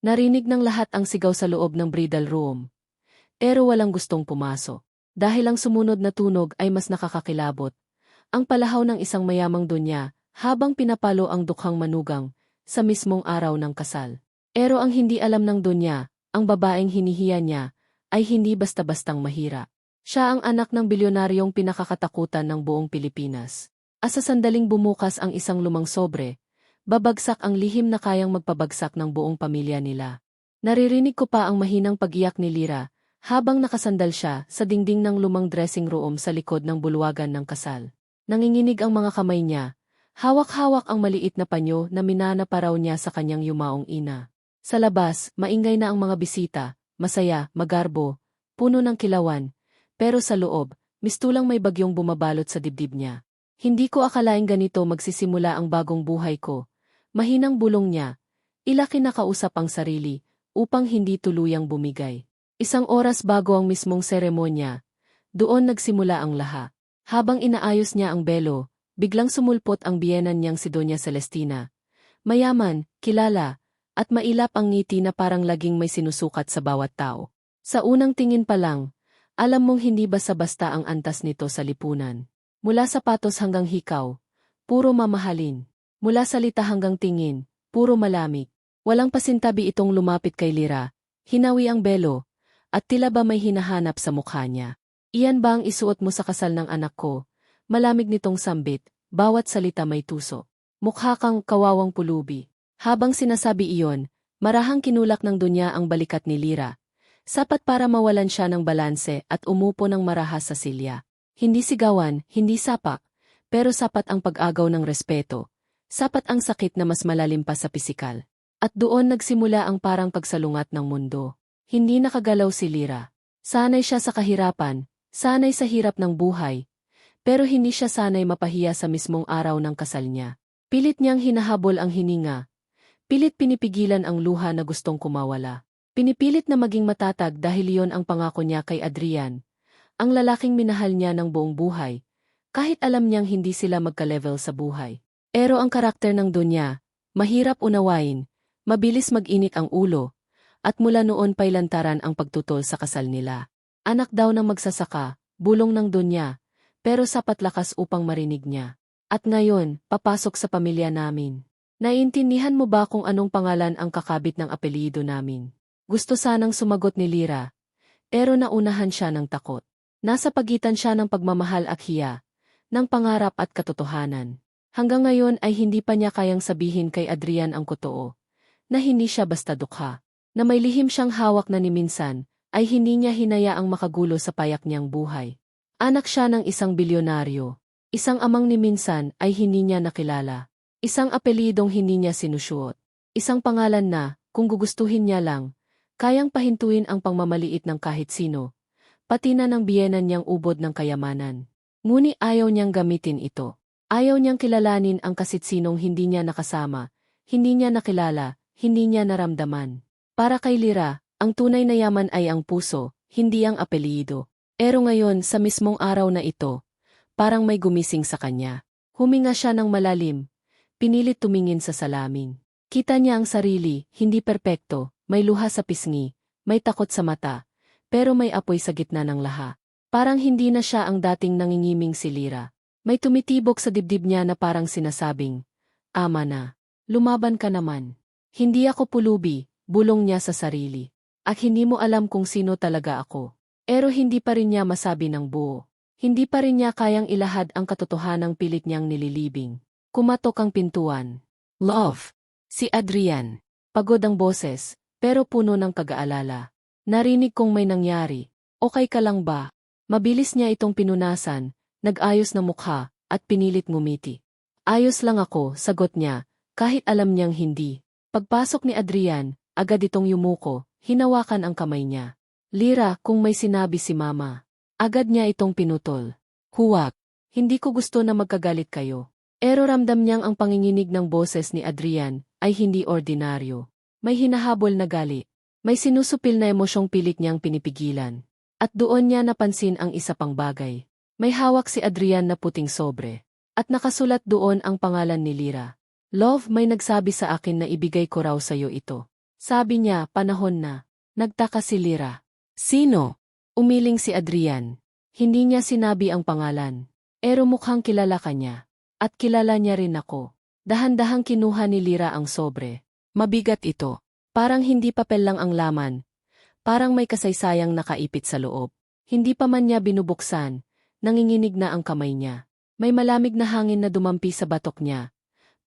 Narinig ng lahat ang sigaw sa loob ng bridal room. Pero walang gustong pumasok. Dahil ang sumunod na tunog ay mas nakakakilabot. Ang palahaw ng isang mayamang dunya, habang pinapalo ang dukhang manugang, sa mismong araw ng kasal. Pero ang hindi alam ng dunya, ang babaeng hinihiya niya, ay hindi basta-bastang mahira. Siya ang anak ng bilyonaryong pinakakatakutan ng buong Pilipinas. Asa sandaling bumukas ang isang lumang sobre, babagsak ang lihim na kayang magpabagsak ng buong pamilya nila. Naririnig ko pa ang mahinang pagiyak ni Lira, habang nakasandal siya sa dingding ng lumang dressing room sa likod ng bulwagan ng kasal. Nanginginig ang mga kamay niya, hawak-hawak ang maliit na panyo na minana pa niya sa kanyang yumaong ina. Sa labas, maingay na ang mga bisita, masaya, magarbo, puno ng kilawan, pero sa loob, mistulang may bagyong bumabalot sa dibdib niya. Hindi ko akalaing ganito magsisimula ang bagong buhay ko. Mahinang bulong niya. Ilaki na kausap ang sarili, upang hindi tuluyang bumigay. Isang oras bago ang mismong seremonya, doon nagsimula ang laha. Habang inaayos niya ang belo, biglang sumulpot ang biyenan niyang si Doña Celestina. Mayaman, kilala, at mailap ang ngiti na parang laging may sinusukat sa bawat tao. Sa unang tingin pa lang, alam mong hindi basta-basta ang antas nito sa lipunan. Mula sapatos hanggang hikaw, puro mamahalin. Mula salita hanggang tingin, puro malamig. Walang pasintabi itong lumapit kay Lira, hinawi ang belo, at tila ba may hinahanap sa mukha niya. Iyan ba ang isuot mo sa kasal ng anak ko? Malamig nitong sambit, bawat salita may tuso. Mukha kang kawawang pulubi. Habang sinasabi iyon, marahang kinulak ng dunya ang balikat ni Lira. Sapat para mawalan siya ng balanse at umupo ng marahas sa silya. Hindi sigawan, hindi sapak, pero sapat ang pag-agaw ng respeto. Sapat ang sakit na mas malalim pa sa pisikal. At doon nagsimula ang parang pagsalungat ng mundo. Hindi nakagalaw si Lira. Sanay siya sa kahirapan, sanay sa hirap ng buhay, pero hindi siya sanay mapahiya sa mismong araw ng kasal niya. Pilit niyang hinahabol ang hininga. Pilit pinipigilan ang luha na gustong kumawala. Pinipilit na maging matatag dahil iyon ang pangako niya kay Adrian, ang lalaking minahal niya ng buong buhay, kahit alam niyang hindi sila magka-level sa buhay. Pero ang karakter ng Dunya, mahirap unawain, mabilis mag-init ang ulo, at mula noon pa'y lantaran ang pagtutol sa kasal nila. Anak daw ng magsasaka, bulong ng Dunya, pero sapat lakas upang marinig niya. At ngayon, papasok sa pamilya namin. Naiintindihan mo ba kung anong pangalan ang kakabit ng apelyido namin? Gusto sanang sumagot ni Lira, pero naunahan siya ng takot. Nasa pagitan siya ng pagmamahal at hiya, ng pangarap at katotohanan. Hanggang ngayon ay hindi pa niya kayang sabihin kay Adrian ang kotoo, na hindi siya basta dukha, na may lihim siyang hawak na ni minsan, ay hindi niya hinayaang makagulo sa payak niyang buhay. Anak siya ng isang bilyonaryo, isang amang ni minsan ay hindi niya nakilala, isang apelidong hindi niya sinusuot, isang pangalan na, kung gugustuhin niya lang, kayang pahintuin ang pangmamaliit ng kahit sino, pati na ng biyenan niyang ubod ng kayamanan. Nguni ayaw niyang gamitin ito. Ayaw niyang kilalanin ang kasitsinong hindi niya nakasama, hindi niya nakilala, hindi niya naramdaman. Para kay Lira, ang tunay na yaman ay ang puso, hindi ang apelyido. Pero ngayon sa mismong araw na ito, parang may gumising sa kanya. Huminga siya ng malalim, pinilit tumingin sa salamin. Kita niya ang sarili, hindi perpekto, may luha sa pisngi, may takot sa mata, pero may apoy sa gitna ng laha. Parang hindi na siya ang dating nangingiming si Lira. May tumitibok sa dibdib niya na parang sinasabing, Ama na, lumaban ka naman. Hindi ako pulubi, bulong niya sa sarili. At hindi mo alam kung sino talaga ako. Pero hindi pa rin niya masabi ng buo. Hindi pa rin niya kayang ilahad ang katotohanang pilit niyang nililibing. Kumatok ang pintuan. Love. Si Adrian. Pagod ang boses, pero puno ng pag-aalala. Narinig kong may nangyari. Okay ka lang ba? Mabilis niya itong pinunasan, nag-ayos na mukha, at pinilit ngumiti. Ayos lang ako, sagot niya, kahit alam niyang hindi. Pagpasok ni Adrian, agad itong yumuko, hinawakan ang kamay niya. Lira, kung may sinabi si mama. Agad niya itong pinutol. Huwag. Hindi ko gusto na magkagalit kayo. Pero ramdam niyang ang panginginig ng boses ni Adrian ay hindi ordinaryo. May hinahabol na gali. May sinusupil na emosyong pilit niyang pinipigilan. At doon niya napansin ang isa pang bagay. May hawak si Adrian na puting sobre. At nakasulat doon ang pangalan ni Lira. Love, may nagsabi sa akin na ibigay ko raw sa'yo ito. Sabi niya, panahon na. Nagtaka si Lira. Sino? Umiling si Adrian. Hindi niya sinabi ang pangalan. Pero mukhang kilala ka niya. At kilala niya rin ako. Dahan-dahang kinuha ni Lira ang sobre. Mabigat ito. Parang hindi papel lang ang laman. Parang may kasaysayang nakaipit sa loob. Hindi pa man niya binubuksan. Nanginginig na ang kamay niya. May malamig na hangin na dumampi sa batok niya.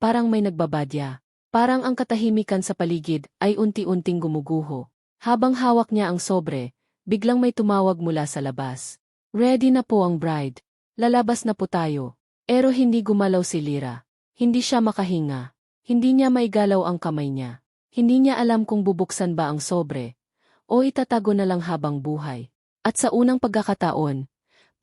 Parang may nagbabadya. Parang ang katahimikan sa paligid ay unti-unting gumuguho. Habang hawak niya ang sobre, biglang may tumawag mula sa labas. Ready na po ang bride. Lalabas na po tayo. Pero hindi gumalaw si Lira. Hindi siya makahinga. Hindi niya maigalaw ang kamay niya. Hindi niya alam kung bubuksan ba ang sobre o itatago na lang habang buhay. At sa unang pagkakataon,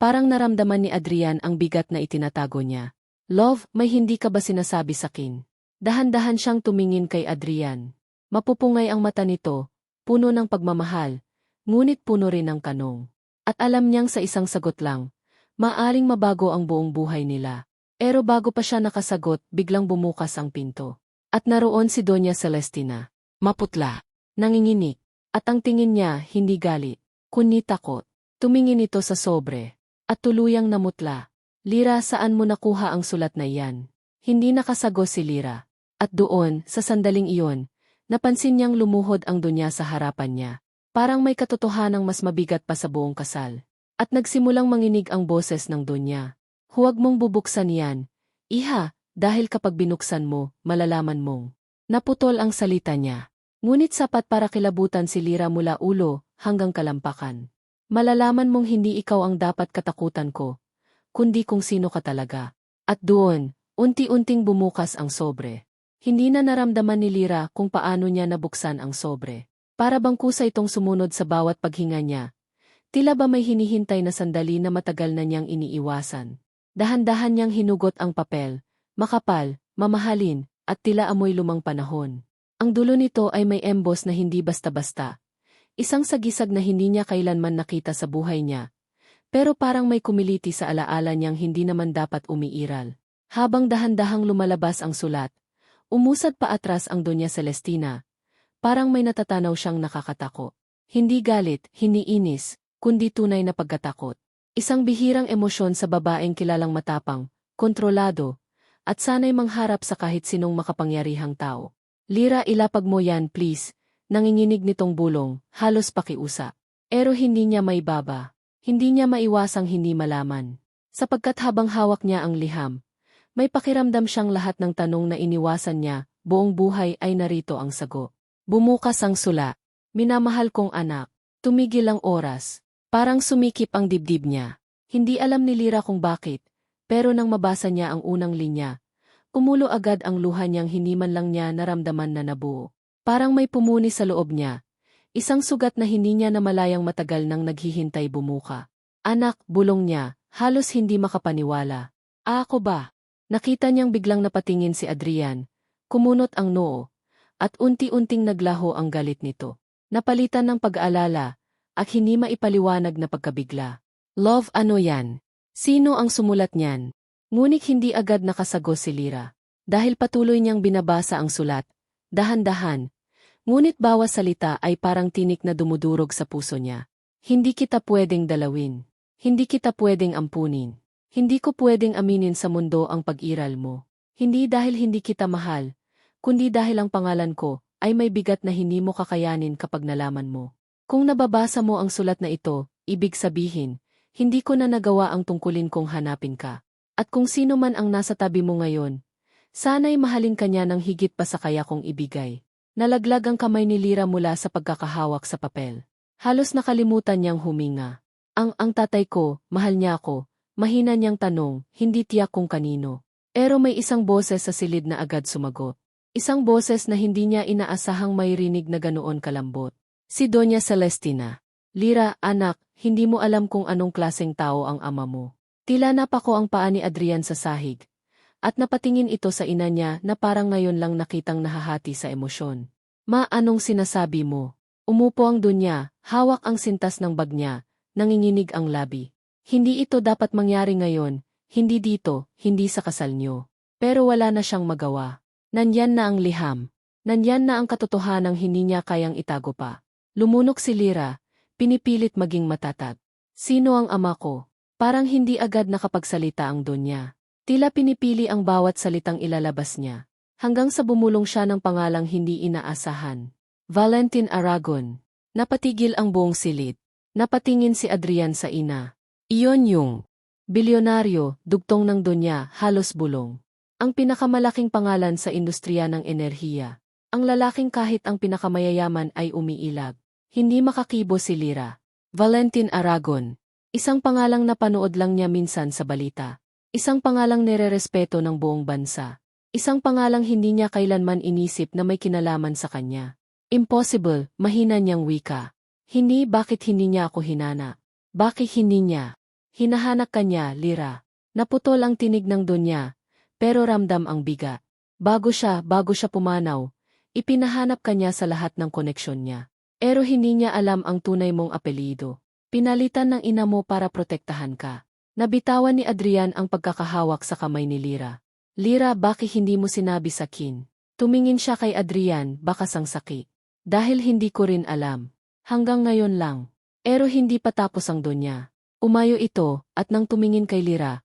parang naramdaman ni Adrian ang bigat na itinatago niya. Love, may hindi ka ba sinasabi sa kin? Dahan-dahan siyang tumingin kay Adrian. Mapupungay ang mata nito, puno ng pagmamahal, ngunit puno rin ng kanong. At alam niyang sa isang sagot lang, maaring mabago ang buong buhay nila. Pero bago pa siya nakasagot, biglang bumukas ang pinto. At naroon si Doña Celestina. Maputla. Nanginginig. At ang tingin niya, hindi galit, kundi takot. Tumingin ito sa sobre. At tuluyang namutla. Lira, saan mo nakuha ang sulat na iyan? Hindi nakasago si Lira. At doon, sa sandaling iyon, napansin niyang lumuhod ang dunya sa harapan niya. Parang may katotohanang mas mabigat pa sa buong kasal. At nagsimulang manginig ang boses ng dunya. Huwag mong bubuksan yan. Iha, dahil kapag binuksan mo, malalaman mong. Naputol ang salita niya. Ngunit sapat para kilabutan si Lira mula ulo hanggang kalampakan. Malalaman mong hindi ikaw ang dapat katakutan ko, kundi kung sino ka talaga. At doon, unti-unting bumukas ang sobre. Hindi na naramdaman ni Lira kung paano niya nabuksan ang sobre. Para bang kusa itong sumunod sa bawat paghinga niya. Tila ba may hinihintay na sandali na matagal na niyang iniiwasan. Dahan-dahan niyang hinugot ang papel, makapal, mamahalin, at tila amoy lumang panahon. Ang dulo nito ay may embos na hindi basta-basta. Isang sagisag na hindi niya kailanman nakita sa buhay niya. Pero parang may kumiliti sa alaala niyang hindi naman dapat umiiral. Habang dahan-dahang lumalabas ang sulat, Umusad pa atras ang Doña Celestina. Parang may natatanaw siyang nakakatako. Hindi galit, hindi inis, kundi tunay na pagkatakot. Isang bihirang emosyon sa babaeng kilalang matapang, kontrolado, at sana'y mangharap sa kahit sinong makapangyarihang tao. Lira ilapag mo yan please, nanginginig nitong bulong, halos pakiusa. Pero hindi niya may baba. Hindi niya maiwasang hindi malaman. Sapagkat habang hawak niya ang liham, may pakiramdam siyang lahat ng tanong na iniwasan niya, buong buhay ay narito ang sago. Bumukas ang sula. Minamahal kong anak. Tumigil ang oras. Parang sumikip ang dibdib niya. Hindi alam ni Lira kung bakit, pero nang mabasa niya ang unang linya, kumulo agad ang luha niyang hindi man lang niya naramdaman na nabuo. Parang may pumuni sa loob niya. Isang sugat na hindi niya namalayang matagal nang naghihintay bumuka. Anak, bulong niya, halos hindi makapaniwala. Ah, ako ba? Nakita niyang biglang napatingin si Adrian, kumunot ang noo, at unti-unting naglaho ang galit nito. Napalitan ng pag-aalala, at hindi maipaliwanag na pagkabigla. Love ano yan? Sino ang sumulat niyan? Ngunit hindi agad nakasago si Lira. Dahil patuloy niyang binabasa ang sulat, dahan-dahan, ngunit bawas salita ay parang tinik na dumudurog sa puso niya. Hindi kita pwedeng dalawin. Hindi kita pwedeng ampunin. Hindi ko pwedeng aminin sa mundo ang pag-iral mo. Hindi dahil hindi kita mahal, kundi dahil ang pangalan ko ay may bigat na hindi mo kakayanin kapag nalaman mo. Kung nababasa mo ang sulat na ito, ibig sabihin, hindi ko na nagawa ang tungkulin kong hanapin ka. At kung sino man ang nasa tabi mo ngayon, sana'y mahalin ka niya ng higit pa sa kaya kong ibigay. Nalaglag ang kamay ni Lira mula sa pagkakahawak sa papel. Halos nakalimutan niyang huminga. Ang ang tatay ko, mahal niya ako, Mahina niyang tanong, hindi tiyak kung kanino. Pero may isang boses sa silid na agad sumagot. Isang boses na hindi niya inaasahang may rinig na ganoon kalambot. Si Doña Celestina. Lira, anak, hindi mo alam kung anong klaseng tao ang ama mo. Tila napako ang paa ni Adrian sa sahig. At napatingin ito sa ina niya na parang ngayon lang nakitang nahahati sa emosyon. Ma, anong sinasabi mo? Umupo ang dunya, hawak ang sintas ng bag niya, nanginginig ang labi. Hindi ito dapat mangyari ngayon, hindi dito, hindi sa kasal niyo. Pero wala na siyang magawa. Nandyan na ang liham. Nandyan na ang katotohanang hindi niya kayang itago pa. Lumunok si Lira, pinipilit maging matatag. Sino ang ama ko? Parang hindi agad nakapagsalita ang Donya. Tila pinipili ang bawat salitang ilalabas niya. Hanggang sa bumulong siya ng pangalang hindi inaasahan. Valentin Aragon. Napatigil ang buong silid. Napatingin si Adrian sa ina. Iyon yung bilyonaryo, dugtong ng Donya, halos bulong. Ang pinakamalaking pangalan sa industriya ng enerhiya. Ang lalaking kahit ang pinakamayayaman ay umiilag. Hindi makakibo si Lira. Valentin Aragon. Isang pangalang napanood lang niya minsan sa balita. Isang pangalang nererespeto ng buong bansa. Isang pangalang hindi niya kailanman inisip na may kinalaman sa kanya. Impossible, mahina niyang wika. Hindi bakit hindi niya ako hinana. Bakit hindi niya? Hinahanak kanya, Lira. Naputol ang tinig ng dunya, pero ramdam ang biga. Bago siya, bago siya pumanaw, ipinahanap kanya sa lahat ng koneksyon niya. Pero hindi niya alam ang tunay mong apelido. Pinalitan ng ina mo para protektahan ka. Nabitawan ni Adrian ang pagkakahawak sa kamay ni Lira. Lira, bakit hindi mo sinabi sa kin? Tumingin siya kay Adrian, baka sangsaki. Dahil hindi ko rin alam. Hanggang ngayon lang. Pero hindi pa tapos ang donya. Umayo ito, at nang tumingin kay Lira,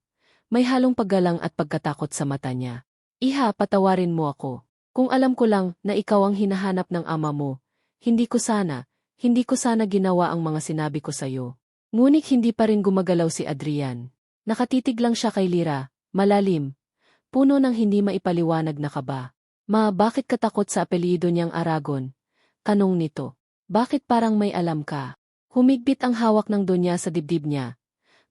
may halong paggalang at pagkatakot sa mata niya. Iha, patawarin mo ako. Kung alam ko lang na ikaw ang hinahanap ng ama mo, hindi ko sana, hindi ko sana ginawa ang mga sinabi ko sa'yo. Ngunit hindi pa rin gumagalaw si Adrian. Nakatitig lang siya kay Lira, malalim. Puno ng hindi maipaliwanag na kaba. Ma, bakit katakot sa apelyido niyang Aragon? Kanong nito. Bakit parang may alam ka? Humigpit ang hawak ng donya sa dibdib niya.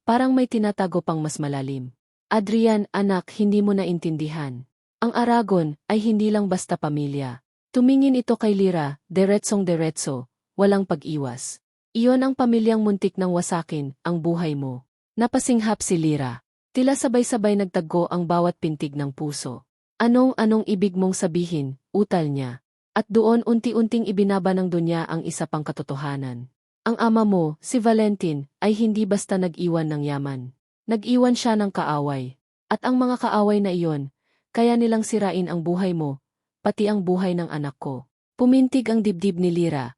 Parang may tinatago pang mas malalim. Adrian, anak, hindi mo naintindihan. Ang Aragon ay hindi lang basta pamilya. Tumingin ito kay Lira, deretsong-deretso, walang pag-iwas. Iyon ang pamilyang muntik ng wasakin, ang buhay mo. Napasinghap si Lira. Tila sabay-sabay nagtaggo ang bawat pintig ng puso. Anong-anong ibig mong sabihin, utal niya. At doon unti-unting ibinaba ng dunya ang isa pang katotohanan. Ang ama mo, si Valentin, ay hindi basta nag-iwan ng yaman. Nag-iwan siya ng kaaway. At ang mga kaaway na iyon, kaya nilang sirain ang buhay mo, pati ang buhay ng anak ko. Pumintig ang dibdib ni Lira.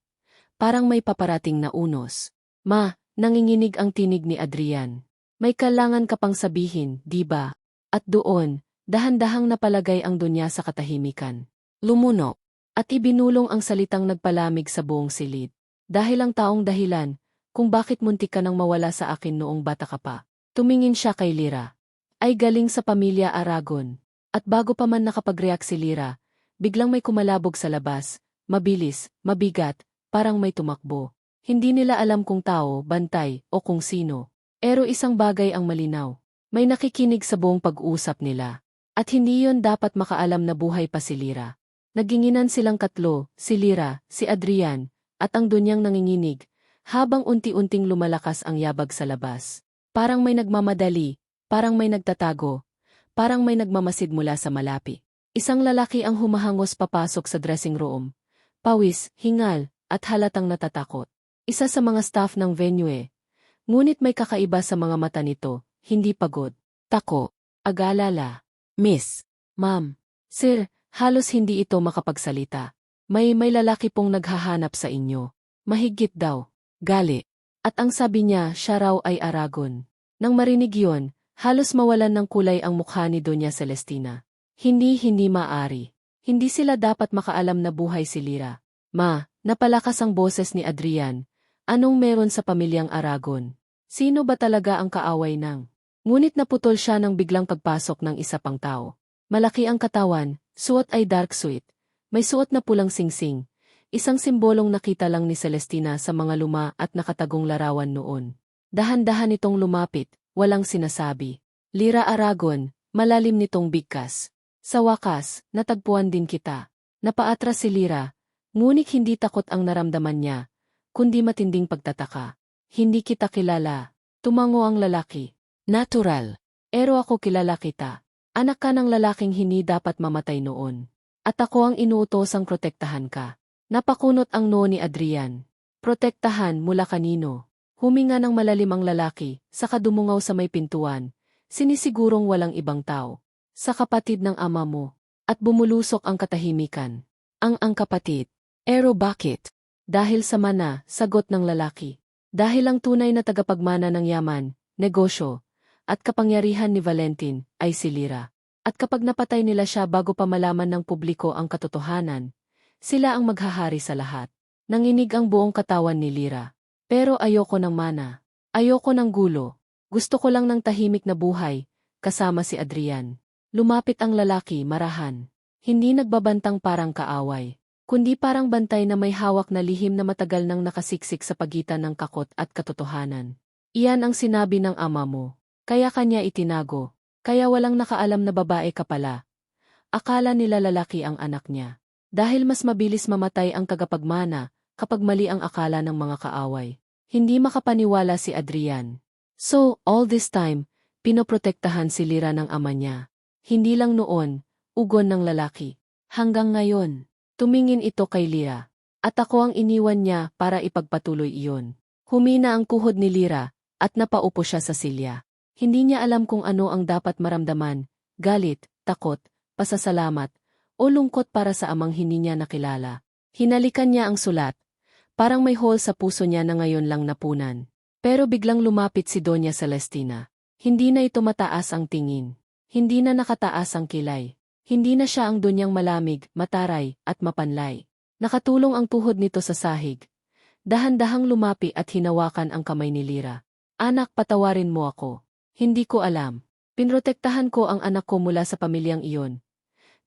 Parang may paparating na unos. Ma, nanginginig ang tinig ni Adrian. May kailangan ka pang sabihin, di ba? At doon, dahan-dahang napalagay ang dunya sa katahimikan. Lumuno. At ibinulong ang salitang nagpalamig sa buong silid. Dahil ang taong dahilan, kung bakit muntik ka nang mawala sa akin noong bata ka pa. Tumingin siya kay Lira. Ay galing sa pamilya Aragon. At bago pa man nakapag-react si Lira, biglang may kumalabog sa labas, Mabilis, mabigat, parang may tumakbo. Hindi nila alam kung tao, bantay, o kung sino. Pero isang bagay ang malinaw. May nakikinig sa buong pag-usap nila. At hindi yon dapat makaalam na buhay pa si Lira. Naginginan silang katlo, si Lira, si Adrian, at ang dunyang nanginginig, habang unti-unting lumalakas ang yabag sa labas. Parang may nagmamadali, parang may nagtatago, parang may nagmamasid mula sa malapi. Isang lalaki ang humahangos papasok sa dressing room, Pawis, hingal, at halatang natatakot. Isa sa mga staff ng venue eh. Ngunit may kakaiba sa mga mata nito, hindi pagod. Tako, agalala. Miss, ma'am, sir, halos hindi ito makapagsalita. May may lalaki pong naghahanap sa inyo. Mahigit daw. Gali. At ang sabi niya, siya raw ay Aragon. Nang marinig yon, halos mawalan ng kulay ang mukha ni Doña Celestina. Hindi hindi maari. Hindi sila dapat makaalam na buhay si Lira. Ma, napalakas ang boses ni Adrian. Anong meron sa pamilyang Aragon? Sino ba talaga ang kaaway ng? Ngunit naputol siya nang biglang pagpasok ng isa pang tao. Malaki ang katawan, suot ay dark suit. May suot na pulang singsing. Isang simbolong nakita lang ni Celestina sa mga luma at nakatagong larawan noon. Dahan-dahan itong lumapit, walang sinasabi. Lira Aragon, malalim nitong bigkas. Sa wakas, natagpuan din kita. Napaatras si Lira, ngunit hindi takot ang naramdaman niya, kundi matinding pagtataka. Hindi kita kilala. Tumango ang lalaki. Natural. Pero ako kilala kita. Anak ka ng lalaking hindi dapat mamatay noon. At ako ang inuutosang protektahan ka. Napakunot ang no ni Adrian. Protektahan mula kanino. Huminga ng malalim ang lalaki, saka dumungaw sa may pintuan. Sinisigurong walang ibang tao sa kapatid ng ama mo, at bumulusok ang katahimikan. Ang ang kapatid. Ero bakit? Dahil sa mana, sagot ng lalaki. Dahil ang tunay na tagapagmana ng yaman, negosyo, at kapangyarihan ni Valentin ay si Lira. At kapag napatay nila siya bago pa malaman ng publiko ang katotohanan, sila ang maghahari sa lahat. Nanginig ang buong katawan ni Lira. Pero ayoko ng mana. Ayoko ng gulo. Gusto ko lang ng tahimik na buhay, kasama si Adrian. Lumapit ang lalaki marahan. Hindi nagbabantang parang kaaway, kundi parang bantay na may hawak na lihim na matagal nang nakasiksik sa pagitan ng kakot at katotohanan. Iyan ang sinabi ng ama mo. Kaya kanya itinago. Kaya walang nakaalam na babae ka pala. Akala nila lalaki ang anak niya. Dahil mas mabilis mamatay ang kagapagmana kapag mali ang akala ng mga kaaway. Hindi makapaniwala si Adrian. So, all this time, pinoprotektahan si Lira ng ama niya. Hindi lang noon, ugon ng lalaki. Hanggang ngayon, tumingin ito kay Lira. At ako ang iniwan niya para ipagpatuloy iyon. Humina ang kuhod ni Lira, at napaupo siya sa silya. Hindi niya alam kung ano ang dapat maramdaman, galit, takot, pasasalamat, o lungkot para sa amang hindi niya nakilala. Hinalikan niya ang sulat. Parang may hole sa puso niya na ngayon lang napunan. Pero biglang lumapit si Doña Celestina. Hindi na ito mataas ang tingin. Hindi na nakataas ang kilay. Hindi na siya ang dunyang malamig, mataray, at mapanlay. Nakatulong ang tuhod nito sa sahig. Dahan-dahang lumapi at hinawakan ang kamay ni Lira. Anak, patawarin mo ako. Hindi ko alam. Pinrotektahan ko ang anak ko mula sa pamilyang iyon.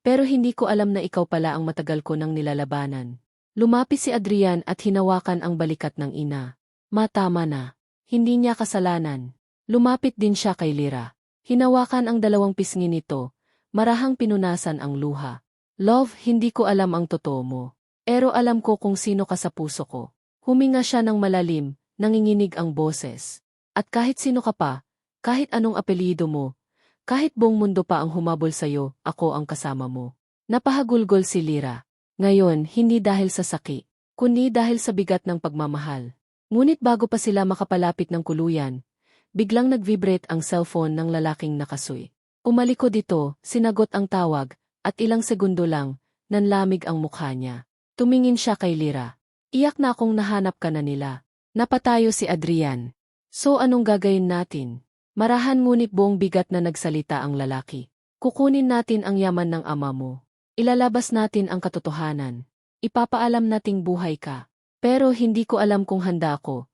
Pero hindi ko alam na ikaw pala ang matagal ko nang nilalabanan. Lumapi si Adrian at hinawakan ang balikat ng ina. Matama na. Hindi niya kasalanan. Lumapit din siya kay Lira. Hinawakan ang dalawang pisngi nito. Marahang pinunasan ang luha. Love, hindi ko alam ang totoo mo. Pero alam ko kung sino ka sa puso ko. Huminga siya ng malalim, nanginginig ang boses. At kahit sino ka pa, kahit anong apelido mo, kahit buong mundo pa ang humabol sa'yo, ako ang kasama mo. Napahagulgol si Lira. Ngayon, hindi dahil sa saki, kundi dahil sa bigat ng pagmamahal. Ngunit bago pa sila makapalapit ng kuluyan, biglang nag-vibrate ang cellphone ng lalaking nakasuy. Umaliko dito, sinagot ang tawag, at ilang segundo lang, nanlamig ang mukha niya. Tumingin siya kay Lira. Iyak na akong nahanap ka na nila. Napatayo si Adrian. So anong gagawin natin? Marahan ngunit buong bigat na nagsalita ang lalaki. Kukunin natin ang yaman ng ama mo. Ilalabas natin ang katotohanan. Ipapaalam nating buhay ka. Pero hindi ko alam kung handa ako.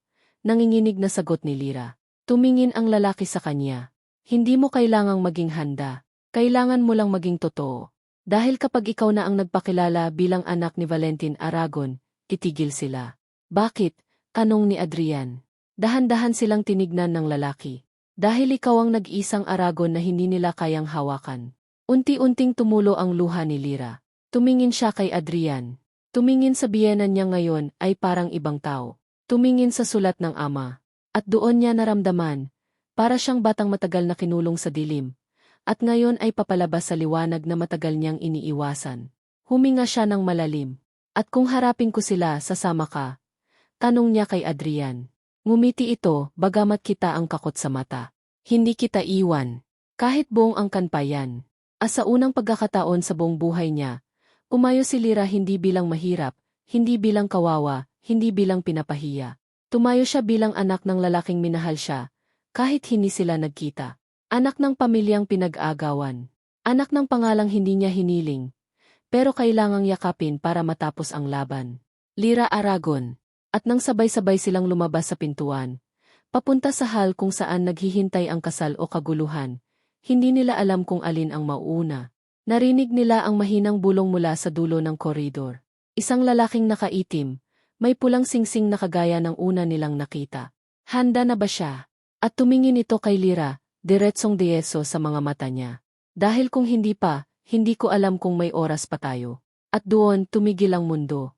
Nanginginig na sagot ni Lira. Tumingin ang lalaki sa kanya. Hindi mo kailangang maging handa. Kailangan mo lang maging totoo. Dahil kapag ikaw na ang nagpakilala bilang anak ni Valentin Aragon, titigil sila. Bakit? Tanong ni Adrian. Dahan-dahan silang tinignan ng lalaki. Dahil ikaw ang nag-isang aragon na hindi nila kayang hawakan. Unti-unting tumulo ang luha ni Lira. Tumingin siya kay Adrian. Tumingin sa biyenan niya ngayon ay parang ibang tao. Tumingin sa sulat ng ama. At doon niya naramdaman, para siyang batang matagal na kinulong sa dilim. At ngayon ay papalabas sa liwanag na matagal niyang iniiwasan. Huminga siya ng malalim. At kung harapin ko sila, sasama ka? Tanong niya kay Adrian. Ngumiti ito, bagamat kita ang kakot sa mata. Hindi kita iwan. Kahit buong angkan pa yan. As sa unang pagkakataon sa buong buhay niya, umayo si Lira hindi bilang mahirap, hindi bilang kawawa, hindi bilang pinapahiya. Tumayo siya bilang anak ng lalaking minahal siya, kahit hindi sila nagkita. Anak ng pamilyang pinag-agawan. Anak ng pangalang hindi niya hiniling. Pero kailangang yakapin para matapos ang laban. Lira Aragon at nang sabay-sabay silang lumabas sa pintuan, papunta sa hal kung saan naghihintay ang kasal o kaguluhan, hindi nila alam kung alin ang mauuna. Narinig nila ang mahinang bulong mula sa dulo ng koridor. Isang lalaking nakaitim, may pulang singsing na kagaya ng una nilang nakita. Handa na ba siya? At tumingin ito kay Lira, diretsong dieso sa mga mata niya. Dahil kung hindi pa, hindi ko alam kung may oras pa tayo. At doon tumigil ang mundo.